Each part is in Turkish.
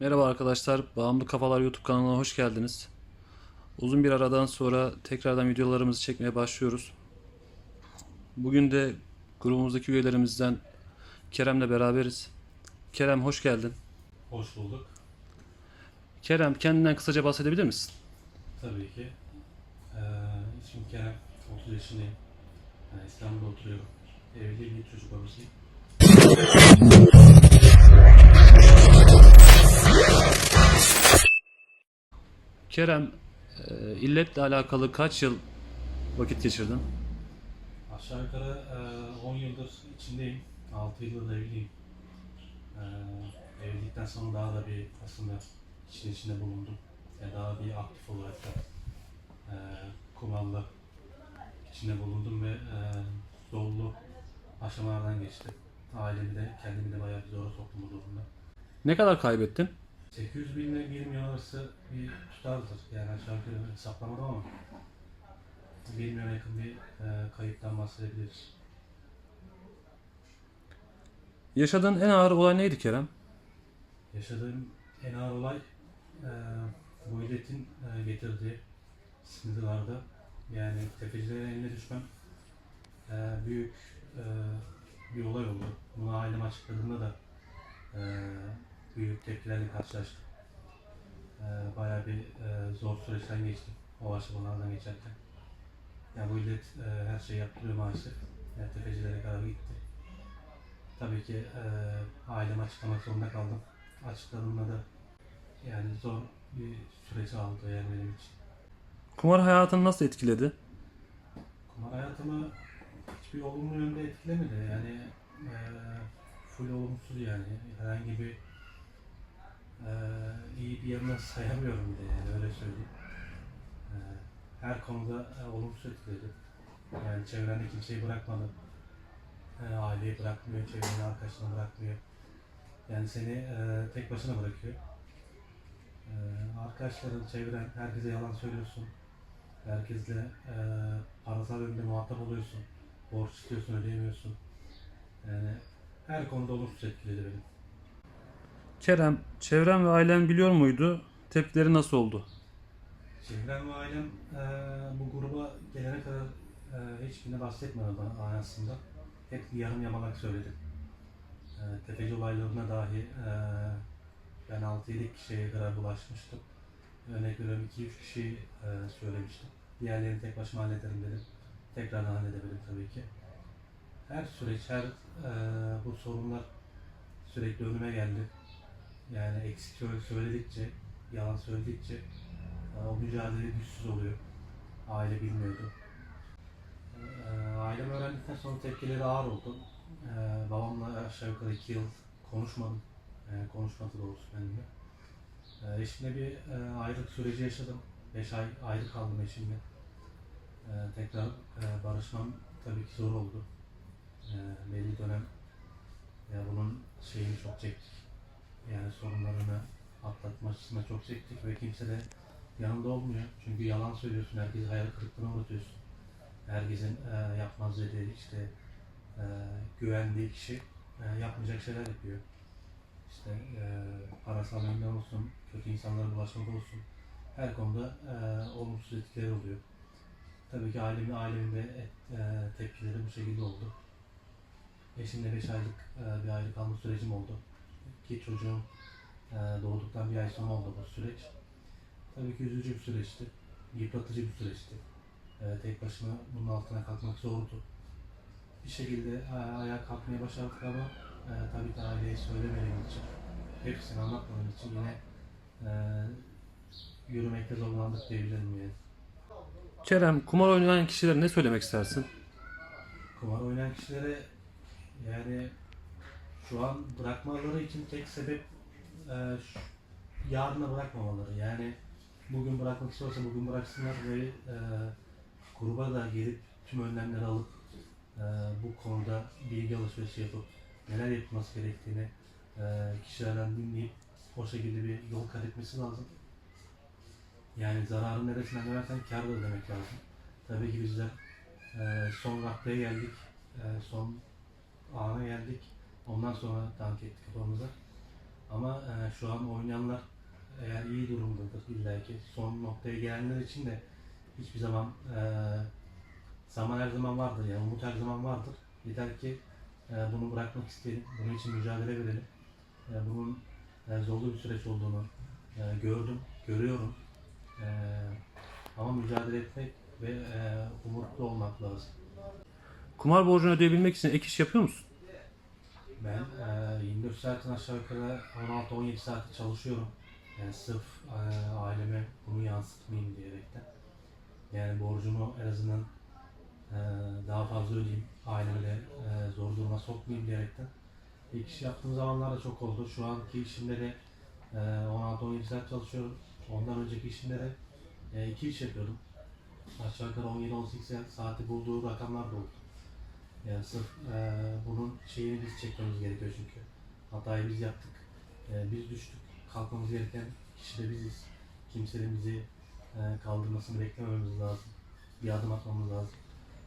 Merhaba arkadaşlar, Bağımlı Kafalar YouTube kanalına hoş geldiniz. Uzun bir aradan sonra tekrardan videolarımızı çekmeye başlıyoruz. Bugün de grubumuzdaki üyelerimizden Kerem'le beraberiz. Kerem hoş geldin. Hoş bulduk. Kerem kendinden kısaca bahsedebilir misin? Tabii ki. Ee, ismim Kerem. 30 yaşındayım. Yani İstanbul'da oturuyorum. Evli bir çocuk babasıyım. Kerem, e, illetle alakalı kaç yıl vakit geçirdin? Aşağı yukarı e, 10 yıldır içindeyim. 6 yıldır da evliyim. Ee, evlilikten sonra daha da bir aslında işin içinde bulundum. Yani daha bir aktif olarak da e, kumalla içinde bulundum ve e, zorlu aşamalardan geçtim. Ailemi de kendimi de bayağı bir zora soktum bu durumda. Ne kadar kaybettin? 800 bin ile 1 milyon arası bir tutardır. Yani aşağı yukarı hesaplamadım ama 1 milyona yakın bir e, kayıptan bahsedebiliriz. Yaşadığın en ağır olay neydi Kerem? Yaşadığım en ağır olay e, bu illetin e, getirdiği sıkıntılarda yani tefecilerin eline düşmem e, büyük e, bir olay oldu. Bunu aileme açıkladığımda da e, büyük tepkilerle karşılaştım. E, bayağı bir e, zor süreçten geçtim o aşamalardan geçerken. Yani bu illet e, her şeyi yaptırıyor maalesef. Yani tefecilere kadar gitti. Tabii ki e, aileme açıklamak zorunda kaldım. Açıkladığımda da yani zor bir süreç aldı yani benim için. Kumar hayatını nasıl etkiledi? Kumar hayatımı hiçbir olumlu yönde etkilemedi. Yani e, full olumsuz yani. Herhangi bir e, iyi bir yanını sayamıyorum bile yani öyle söyleyeyim. E, her konuda e, olumsuz etkiledi. Yani çevrende kimseyi bırakmadı. E, aileyi bırakmıyor, çevrenin arkadaşını bırakmıyor. Yani seni e, tek başına bırakıyor. E, arkadaşların, çevren, herkese yalan söylüyorsun. Herkesle e, parasal yönde muhatap oluyorsun. Borç istiyorsun, ödeyemiyorsun. Yani her konuda olumsuz etkiledi beni. Kerem, çevren ve ailen biliyor muydu? Tepkileri nasıl oldu? Çevrem ve ailem e, bu gruba gelene kadar e, hiçbirine bahsetmedi bana aslında. Hep yarım yamalak söyledim. E, tefeci olaylarına dahi e, ben 6-7 kişiye kadar bulaşmıştım. Örnek veriyorum 2-3 kişi e, söylemiştim. Diğerlerini tek başıma hallederim dedim. Tekrardan halledebilirim tabii ki. Her süreç, her e, bu sorunlar sürekli önüme geldi. Yani eksik söyle- söyledikçe, yalan söyledikçe e, o mücadele güçsüz oluyor. Aile bilmiyordu. E, Ailem öğrendikten sonra tepkileri ağır oldu. E, babamla aşağı yukarı iki yıl konuşmadım. Konuşmadı doğrusu benimle. Eşimle bir ayrılık süreci yaşadım. Beş ay ayrı kaldım eşimle. Tekrar barışmam tabii ki zor oldu. Belli dönem ya bunun şeyini çok çektik. Yani sorunlarını atlatma açısından çok çektik ve kimse de yanında olmuyor. Çünkü yalan söylüyorsun, herkesi hayal kırıklığına uğratıyorsun. Herkesin e, yapmaz dediği işte e, güvendiği kişi e, yapmayacak şeyler yapıyor. İşte e, parasal yönden olsun, kötü insanlara bulaşmak olsun. Her konuda e, olumsuz etkileri oluyor. Tabii ki ailemin, ailemin de et- e, tepkileri bu şekilde oldu. Eşimle 5 aylık e, bir ayrı kalma sürecim oldu. Ki çocuğum e, doğduktan bir ay sonra oldu bu süreç. Tabii ki üzücü bir süreçti. Yıpratıcı bir süreçti. E, tek başıma bunun altına kalkmak zordu. Bir şekilde a- ayağa kalkmaya başardık ama e, tabii ki aileye söylemediğim için, hepsini anlatmadığım için yine e, yürümekte zorlandık diyebilirim yani. Kerem, kumar oynayan kişilere ne söylemek istersin? Kumar oynayan kişilere yani şu an bırakmaları için tek sebep e, yarına bırakmamaları. Yani bugün bırakmak istiyorsa bugün bıraksınlar ve e, gruba da gelip tüm önlemleri alıp e, bu konuda bilgi alışverişi yapıp neler yapılması gerektiğini e, kişilerden dinleyip o şekilde bir yol kat etmesi lazım. Yani zararın neresinden dönersen kâr da demek lazım. Tabii ki bizler e, son raddeye geldik. E, son ana geldik. Ondan sonra dank ettik kafamıza. Ama e, şu an oynayanlar eğer iyi durumdadır illa ki son noktaya gelenler için de hiçbir zaman e, zaman her zaman vardır yani umut her zaman vardır. Yeter ki e, bunu bırakmak isteyelim, bunun için mücadele verelim. E, bunun e, zorlu bir süreç olduğunu e, gördüm, görüyorum. E, ama mücadele etmek ve e, umutlu olmak lazım. Kumar borcunu ödeyebilmek için ek iş yapıyor musun? Ben e, 24 saatin aşağı yukarı 16-17 saati çalışıyorum. Yani sırf e, aileme bunu yansıtmayayım diyerekten. Yani borcumu en azından e, daha fazla ödeyeyim. Ailemi de e, zor duruma sokmayayım diyerekten. İlk iş yaptığım zamanlar da çok oldu. Şu anki işimde de e, 16-17 saat çalışıyorum. Ondan önceki işimde de e, iki iş yapıyordum. Aşağı yukarı 17-18 saati bulduğu rakamlar da oldu. Yani sırf e, bunun şeyini biz çekmemiz gerekiyor çünkü. Hatayı biz yaptık. E, biz düştük. Kalkmamız gereken kişi de biziz. Kimsenin bizi e, kaldırmasını beklemememiz lazım. Bir adım atmamız lazım.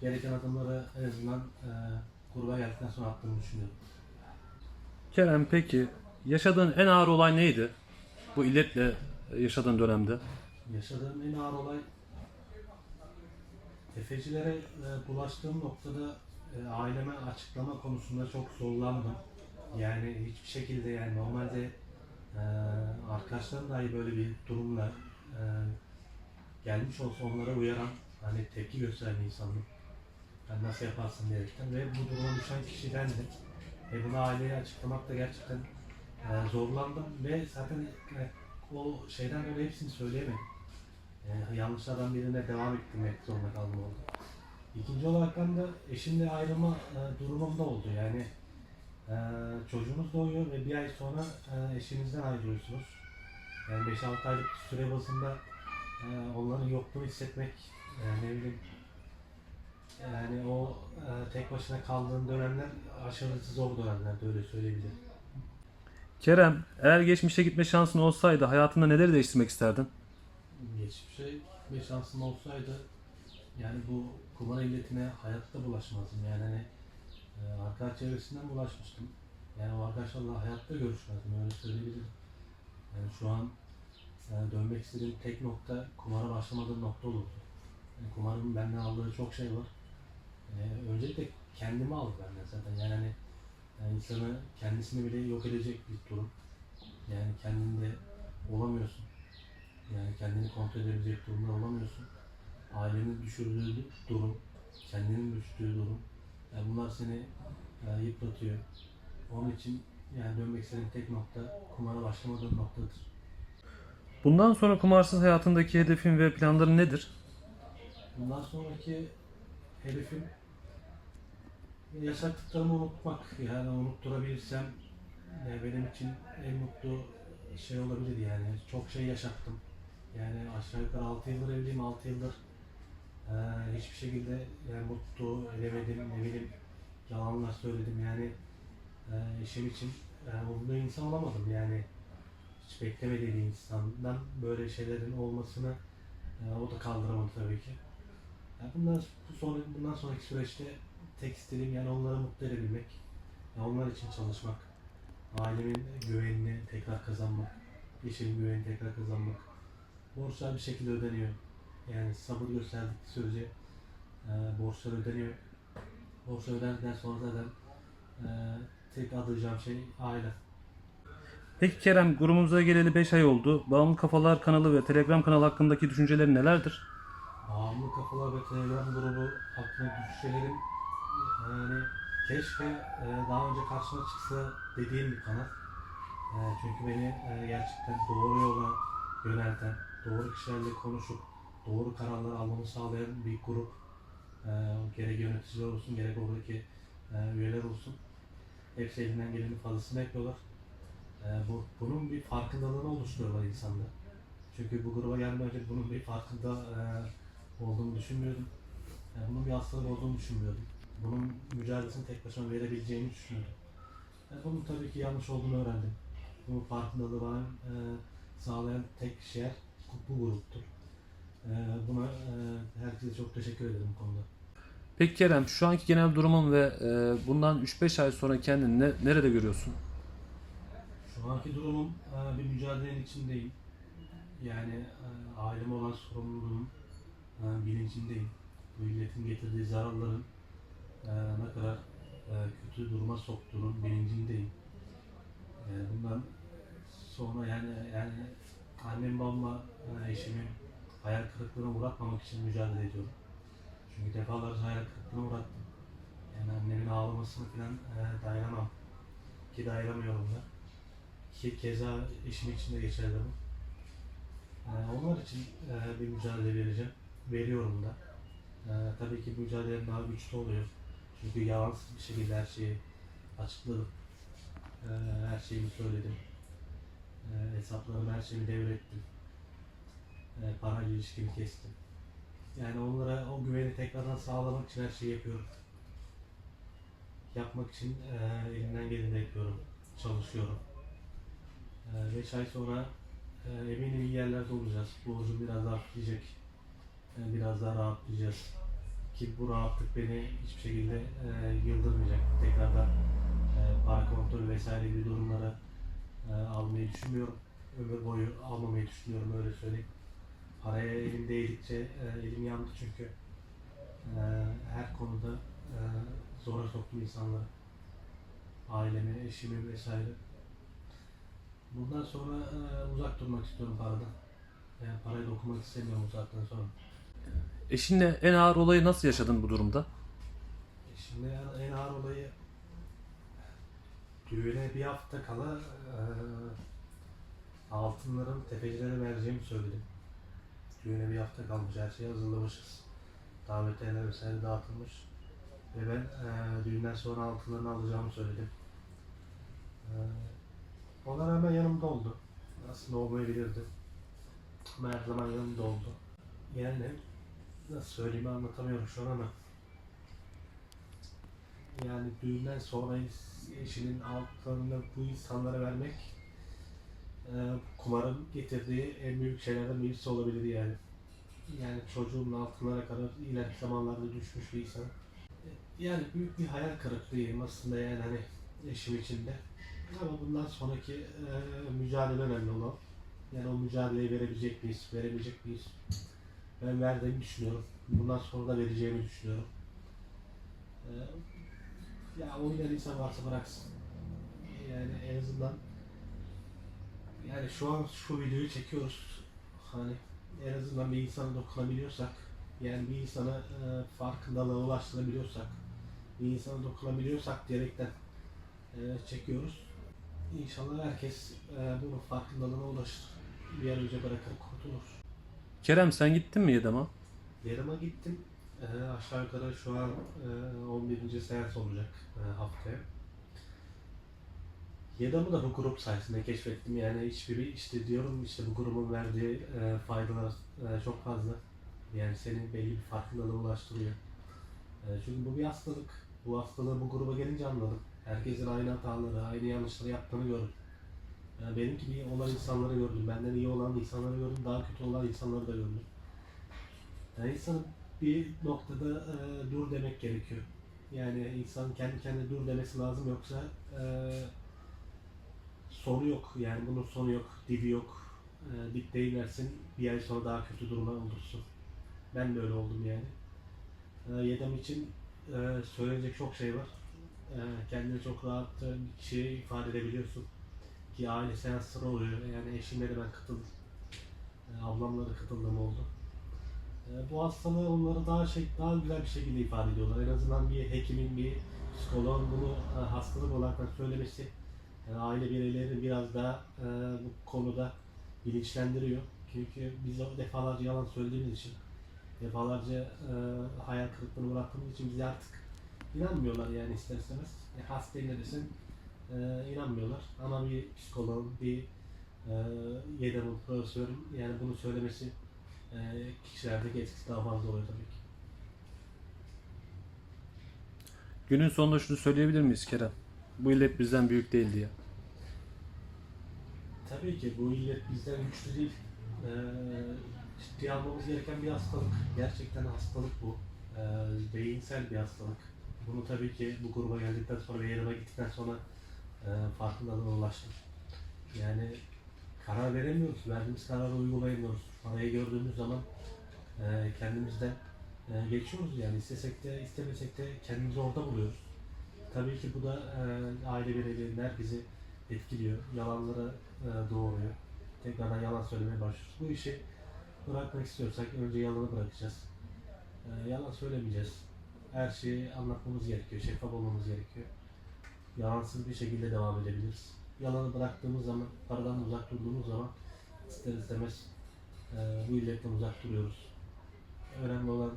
Gereken adımları en azından e, gruba geldikten sonra attığımı düşünüyorum. Kerem peki yaşadığın en ağır olay neydi? Bu illetle yaşadığın dönemde. Yaşadığım en ağır olay tefecilere e, bulaştığım noktada e, aileme açıklama konusunda çok zorlandım. Yani hiçbir şekilde yani normalde e, arkadaşlarım dahi böyle bir durumla e, gelmiş olsa onlara uyaran hani tepki gösteren bir insandım. Yani nasıl yaparsın diyerekten ve bu duruma düşen kişidendim. E bunu aileye açıklamakta gerçekten e, zorlandım ve zaten e, o şeyden dolayı hepsini söyleyemedim. E, yanlışlardan birine devam ettirmek zorunda kaldım orada. İkinci olarak da eşimle ayrılma e, durumum da oldu. Yani e, çocuğunuz doğuyor ve bir ay sonra e, eşinizden ayrılıyorsunuz. Yani 5-6 aylık süre bazında e, onların yokluğunu hissetmek, e, ne bileyim yani o e, tek başına kaldığın dönemler aşırı zor dönemlerdi öyle söyleyebilirim. Kerem eğer geçmişe gitme şansın olsaydı hayatında neleri değiştirmek isterdin? Geçmişe bir şansım olsaydı yani bu kumar illetine hayatta bulaşmazdım. Yani hani e, arkadaş çevresinden bulaşmıştım. Yani o arkadaşlarla hayatta görüşmezdim öyle söyleyebilirim. Yani şu an e, dönmek istediğim tek nokta kumara başlamadığım nokta olurdu. Yani kumarın benden aldığı çok şey var. E, öncelikle kendimi aldı benden zaten. Yani hani yani insanı kendisini bile yok edecek bir durum. Yani kendinde olamıyorsun. Yani kendini kontrol edebilecek durumda olamıyorsun. Ailenin düşürdüğü durum, kendinin düştüğü durum. Yani bunlar seni e, yıpratıyor. Onun için yani dönmek istediğim tek nokta kumara başlamadığım noktadır. Bundan sonra kumarsız hayatındaki hedefin ve planların nedir? Bundan sonraki hedefim yaşattıklarımı unutmak. Yani unutturabilirsem e, benim için en mutlu şey olabilir yani. Çok şey yaşattım. Yani aşağı yukarı 6 yıldır evliyim, 6 yıldır e, hiçbir şekilde yani mutlu edemedim, ne bileyim yalanlar söyledim yani e, eşim için yani mutlu insan olamadım yani hiç beklemediği bir insandan böyle şeylerin olmasını e, o da kaldıramadı tabii ki. Yani bundan, bu sonra, bundan sonraki süreçte tek istediğim yani onları mutlu edebilmek, yani onlar için çalışmak, ailemin güvenini tekrar kazanmak, eşimin güvenini tekrar kazanmak. Borçlar bir şekilde ödeniyor. Yani sabır gösterdik sürece e, borçlar ödeniyor. Borçlar ödendikten sonra zaten e, tek adayacağım şey aile. Peki Kerem grubumuza geleli 5 ay oldu. Bağımlı Kafalar kanalı ve Telegram kanalı hakkındaki düşüncelerin nelerdir? Bağımlı Kafalar ve Telegram grubu hakkında düşüncelerim yani keşke e, daha önce karşıma çıksa dediğim bir kanal. E, çünkü beni e, gerçekten doğru yola yönelten, doğru kişilerle konuşup doğru kararlar almamı sağlayan bir grup. E, gerek yöneticiler olsun, gerek oradaki e, üyeler olsun. Hepsi elinden gelenin fazlasını yapıyorlar. E, bu, bunun bir farkındalığını oluşturuyorlar insanda. Çünkü bu gruba gelmeden önce bunun bir farkında e, olduğunu düşünmüyordum. Yani bunun bir hastalık olduğunu düşünmüyordum. Bunun mücadelesini tek başıma verebileceğimi düşünüyordum. Yani bunun tabii ki yanlış olduğunu öğrendim. Bunun farkındalığı bana e, sağlayan tek yer bu gruptur. E, buna e, herkese çok teşekkür ederim bu konuda. Peki Kerem şu anki genel durumun ve e, bundan 3-5 ay sonra kendini ne- nerede görüyorsun? Şu anki durumum e, bir mücadelenin içindeyim. Yani aileme olan sorumluluğum bilincindeyim. Bu illetin getirdiği zararların ne kadar kötü duruma soktuğunun bilincindeyim. Bundan sonra yani yani annem babamla e, eşimi hayal kırıklığına uğratmamak için mücadele ediyorum. Çünkü defalarca hayal kırıklığına uğrattım. Yani annemin ağlamasını falan e, dayanamam. Ki dayanamıyorum da. Ki keza eşim için de geçerli bu. E, onlar için e, bir mücadele vereceğim. Veriyorum da. E, tabii ki mücadelem daha güçlü oluyor. Çünkü yalansız bir şekilde her şeyi açıkladım. E, her şeyimi söyledim. E, hesaplarımı, her şeyimi devrettim. E, parayla ilişkimi kestim. Yani onlara o güveni tekrardan sağlamak için her şeyi yapıyorum. Yapmak için e, elimden geleni yapıyorum. Çalışıyorum. 5 ay sonra e, eminim iyi yerlerde olacağız. Borcum biraz daha hafifleyecek. E, biraz daha rahatlayacağız. Ki bu rahatlık beni hiçbir şekilde e, yıldırmayacak. Tekrardan e, para kontrolü vesaire gibi durumlara e, almayı düşünmüyorum. Ömür boyu almamayı düşünüyorum öyle söyleyeyim. Paraya elim değdikçe e, elim yandı çünkü e, her konuda e, zora soktum insanları. Ailemi, eşimi vesaire. Bundan sonra e, uzak durmak istiyorum paradan. Yani parayı dokumak istemiyorum uzaktan sonra. Eşinle en ağır olayı nasıl yaşadın bu durumda? E Şimdi en, en ağır olayı düğüne bir hafta kala e, altınların tefecilere vereceğimi söyledim. Düğüne bir hafta kalmış, her şeyi hazırlamışız. Davetiyeler vesaire dağıtılmış. Ve ben e, düğünden sonra altınlarını alacağımı söyledim. E, ona rağmen yanımda oldu. Aslında olmayabilirdi. Ama her zaman yanımda oldu. Yani nasıl söyleyeyim anlatamıyorum şu an ama yani düğünden sonra eşinin altlarını bu insanlara vermek e, kumarın getirdiği en büyük şeylerden birisi olabilir yani. Yani çocuğun altınlara kadar ileriki zamanlarda düşmüş bir insan. Yani büyük bir hayal kırıklığıyım aslında yani hani eşim için de. Ama bundan sonraki e, mücadele önemli olan. Yani o mücadeleyi verebilecek miyiz, verebilecek miyiz? Ben verdiğimi düşünüyorum. Bundan sonra da vereceğimi düşünüyorum. E, ya oynayan insan varsa bıraksın. Yani en azından yani şu an şu videoyu çekiyoruz. Hani en azından bir insana dokunabiliyorsak yani bir insana e, farkındalığa ulaştırabiliyorsak bir insana dokunabiliyorsak diyerekten e, çekiyoruz. İnşallah herkes e, bunun farkındalığına ulaşır. Bir an önce bırakır kurtulur. Kerem sen gittin mi Yedem'a? Yerime gittim. Ee, aşağı yukarı şu an e, 11. seans olacak e, haftaya. Yedamı da bu grup sayesinde keşfettim. Yani hiçbiri işte diyorum işte bu grubun verdiği e, faydalar e, çok fazla. Yani seni belli bir farkındalığa ulaştırıyor. E, çünkü bu bir hastalık. Bu hastalığı bu gruba gelince anladım. Herkesin aynı hataları, aynı yanlışları yaptığını gördüm. Yani benim gibi olan insanları gördüm. Benden iyi olan insanları gördüm. Daha kötü olan insanları da gördüm. Yani insanın bir noktada e, dur demek gerekiyor. Yani insan kendi kendine dur demesi lazım yoksa e, sonu yok. Yani bunun sonu yok, dibi yok. E, dip değilersin bir ay sonra daha kötü duruma olursun. Ben de öyle oldum yani. E, Yedem için e, söyleyecek çok şey var. E, kendini çok rahat e, bir kişiye ifade edebiliyorsun. Ki aile seansları oluyor. Yani eşimle de ben katıldım. E, ablamla da katıldığım oldu. E, bu hastalığı onları daha şey daha güzel bir şekilde ifade ediyorlar. En azından bir hekimin, bir psikoloğun bunu e, hastalık olarak söylemesi e, aile bireyleri biraz daha e, bu konuda bilinçlendiriyor. Çünkü biz o defalarca yalan söylediğimiz için, defalarca e, hayal kırıklığına uğrattığımız için bize artık inanmıyorlar yani ister istemez. E, hastayım ne desen e, inanmıyorlar. Ama bir psikoloğun, bir e, yedemun, profesörün yani bunu söylemesi e, kişilerdeki etkisi daha fazla oluyor tabii ki. Günün sonunda şunu söyleyebilir miyiz Kerem? Bu illet bizden büyük değil diye. Tabii ki bu illet bizden güçlü değil. Ee, ciddiye almamız gereken bir hastalık. Gerçekten hastalık bu. Ee, beyinsel bir hastalık. Bunu tabii ki bu gruba geldikten sonra ve yanıma gittikten sonra e, farkındalığına ulaştım. Yani karar veremiyoruz. Verdiğimiz kararı uygulayamıyoruz. Parayı gördüğümüz zaman e, kendimizden e, geçiyoruz. Yani istesek de istemesek de kendimizi orada buluyoruz. Tabii ki bu da e, aile bireylerinin herkesi etkiliyor. Yalanlara e, doğuruyor. Tekrardan yalan söylemeye başlıyoruz. Bu işi bırakmak istiyorsak önce yalanı bırakacağız. E, yalan söylemeyeceğiz. Her şeyi anlatmamız gerekiyor. Şeffaf olmamız gerekiyor. Yalansız bir şekilde devam edebiliriz. Yalanı bıraktığımız zaman, paradan uzak durduğumuz zaman ister istemez e, bu illetten uzak duruyoruz. Önemli olan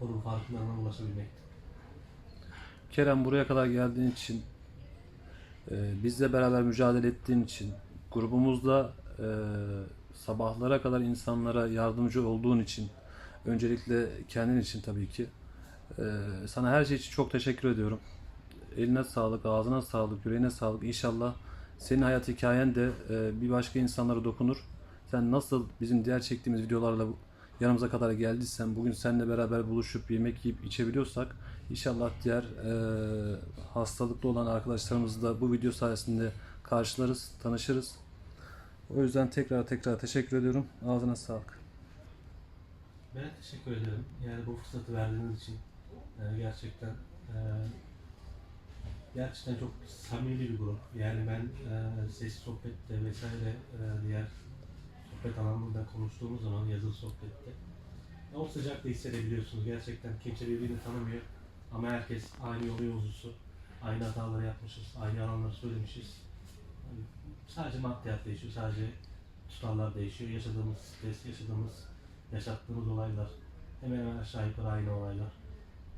bunun farkındalığına ulaşabilmektir. Kerem buraya kadar geldiğin için, e, bizle beraber mücadele ettiğin için, grubumuzda e, sabahlara kadar insanlara yardımcı olduğun için, öncelikle kendin için tabii ki, e, sana her şey için çok teşekkür ediyorum. Eline sağlık, ağzına sağlık, yüreğine sağlık. İnşallah senin hayat hikayen de e, bir başka insanlara dokunur. Sen nasıl bizim diğer çektiğimiz videolarla yanımıza kadar geldiysen, bugün seninle beraber buluşup yemek yiyip içebiliyorsak, inşallah diğer e, hastalıklı olan arkadaşlarımızı da bu video sayesinde karşılarız, tanışırız. O yüzden tekrar tekrar teşekkür ediyorum. Ağzına sağlık. Ben teşekkür ederim. Yani bu fırsatı verdiğiniz için e, gerçekten e, gerçekten çok samimi bir grup. Yani ben e, ses sohbette vesaire e, diğer sohbet alanında konuştuğumuz zaman yazılı sohbette o sıcaklığı hissedebiliyorsunuz. Gerçekten kimse birbirini tanımıyor ama herkes aynı yolu yolcusu. Aynı hataları yapmışız, aynı yalanları söylemişiz. Yani sadece maddiyat değişiyor, sadece tutarlar değişiyor. Yaşadığımız stres, yaşadığımız yaşattığımız olaylar hemen hemen aşağı yukarı aynı olaylar.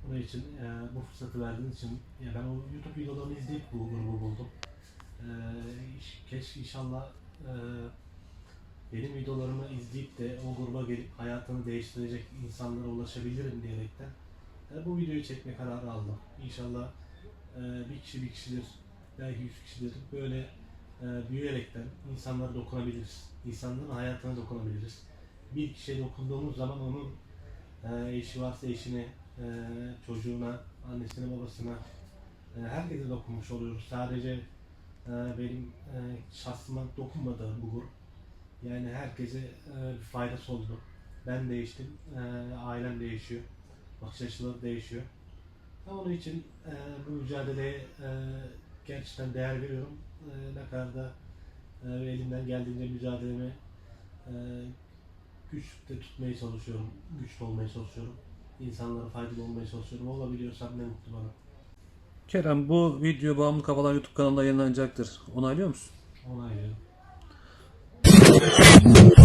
Bunun için e, bu fırsatı verdiğiniz için ya ben o YouTube videolarını izleyip bu grubu buldum. E, keşke inşallah e, benim videolarımı izleyip de o gruba gelip hayatını değiştirecek insanlara ulaşabilirim diyerekten e, bu videoyu çekme kararı aldım. İnşallah e, bir kişi bir kişidir, belki yüz kişidir. Böyle e, büyüyerekten insanlara dokunabiliriz. İnsanların hayatına dokunabiliriz bir kişiye dokunduğumuz zaman onun e, eşi varsa eşine, e, çocuğuna, annesine, babasına, e, herkese dokunmuş oluyoruz. Sadece e, benim e, şahsıma dokunmadı bu grup. Yani herkese e, faydası oldu. Ben değiştim, e, ailem değişiyor, bakış açıları değişiyor. Onun için e, bu mücadeleye e, gerçekten değer veriyorum. E, ne kadar da e, elimden geldiğince mücadelemi e, güçte tutmaya çalışıyorum, güçlü olmaya çalışıyorum. İnsanlara faydalı olmaya çalışıyorum. Olabiliyorsam ne mutlu bana. Kerem bu video Bağımlı Kafalar YouTube kanalında yayınlanacaktır. Onaylıyor musun? Onaylıyorum. Thank you.